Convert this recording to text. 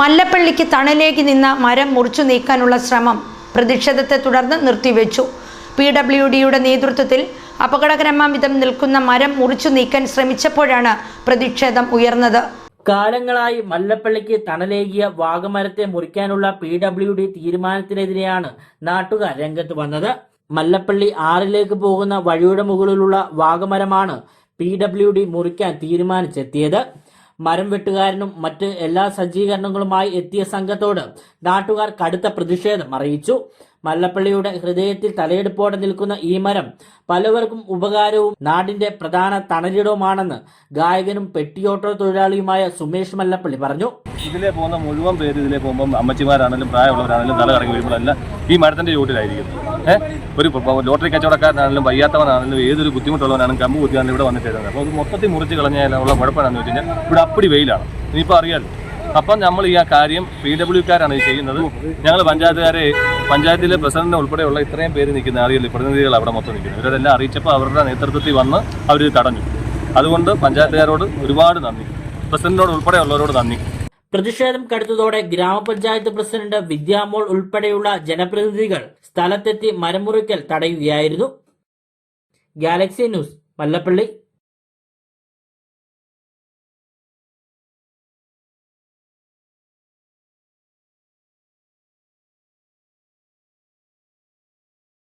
മല്ലപ്പള്ളിക്ക് തണലേക്ക് നിന്ന മരം മുറിച്ചു നീക്കാനുള്ള ശ്രമം പ്രതിഷേധത്തെ തുടർന്ന് നിർത്തിവെച്ചു. പി ഡബ്ല്യു ഡിയുടെ നേതൃത്വത്തിൽ അപകടകരമാം വിധം നിൽക്കുന്ന മരം മുറിച്ചു നീക്കാൻ ശ്രമിച്ചപ്പോഴാണ് പ്രതിഷേധം ഉയർന്നത്. കാലങ്ങളായി മല്ലപ്പള്ളിക്ക് തണലേകിയ വാഗമരത്തെ മുറിക്കാനുള്ള പി ഡബ്ല്യു ഡി തീരുമാനത്തിനെതിരെയാണ് നാട്ടുകാർ രംഗത്ത് വന്നത്. മല്ലപ്പള്ളി ആറിലേക്ക് പോകുന്ന വഴിയുടെ മുകളിലുള്ള വാഗമരമാണ് പി ഡബ്ല്യു ഡി മുറിക്കാൻ തീരുമാനിച്ചെത്തിയത്. മരം വെട്ടുകാരനും മറ്റ് എല്ലാ സജ്ജീകരണങ്ങളുമായി എത്തിയ സംഘത്തോട് നാട്ടുകാർ കടുത്ത പ്രതിഷേധം അറിയിച്ചു മല്ലപ്പള്ളിയുടെ ഹൃദയത്തിൽ തലയെടുപ്പോടെ നിൽക്കുന്ന ഈ മരം പലവർക്കും ഉപകാരവും നാടിന്റെ പ്രധാന തണലിടവുമാണെന്ന് ഗായകനും പെട്ടിയോട്ടോ തൊഴിലാളിയുമായ സുമേഷ് മല്ലപ്പള്ളി പറഞ്ഞു. ഇതിലെ പോകുന്ന മുഴുവൻ പേര് ഇതിലെ പോകുമ്പോൾ അമ്മച്ചിമാരാണെങ്കിലും പ്രായമുള്ളവരാണെങ്കിലും തല കറങ്ങി വരുമ്പോഴല്ല ഈ മരത്തിന്റെ ചൂട്ടിലായിരിക്കും ഒരു ലോട്ടറി കച്ചവടക്കാരനാണെങ്കിലും വയ്യാത്തവനാണെങ്കിലും ഏതൊരു ബുദ്ധിമുട്ടുള്ളവനാണെങ്കിലും കമ്പ് കുത്തിയാണ് ഇവിടെ വന്നിട്ട് അപ്പോൾ മൊത്തത്തിൽ മുറിച്ച് കളഞ്ഞാലുള്ള കുഴപ്പമാണെന്ന് വെച്ച് കഴിഞ്ഞാൽ ഇവിടെ അപ്പടി വെയിലാണ്. ഇനിയിപ്പോൾ അറിയാലോ അപ്പം നമ്മൾ ഈ ആ കാര്യം പി ഡബ്ല്യുക്കാരാണ് ഇത് ചെയ്യുന്നത്. ഞങ്ങൾ പഞ്ചായത്തുകാരെ പഞ്ചായത്തിലെ പ്രസിഡന്റ് ഉൾപ്പെടെയുള്ള ഇത്രയും പേര് നിൽക്കുന്ന ആളുകൾ പ്രതിനിധികൾ അവിടെ മൊത്തം നിൽക്കുന്നു. ഇവരെല്ലാം അറിയിച്ചപ്പോൾ അവരുടെ നേതൃത്വത്തിൽ വന്ന് അവർ തടഞ്ഞു. അതുകൊണ്ട് പഞ്ചായത്തുകാരോട് ഒരുപാട് നന്ദി. പ്രസിഡന്റിനോട് ഉൾപ്പെടെയുള്ളവരോട് നന്ദി. പ്രതിഷേധം കടുത്തതോടെ ഗ്രാമപഞ്ചായത്ത് പ്രസിഡന്റ് വിദ്യാമോൾ ഉൾപ്പെടെയുള്ള ജനപ്രതിനിധികൾ സ്ഥലത്തെത്തി മരമുറിക്കൽ തടയുകയായിരുന്നു. Galaxy news Mallappally.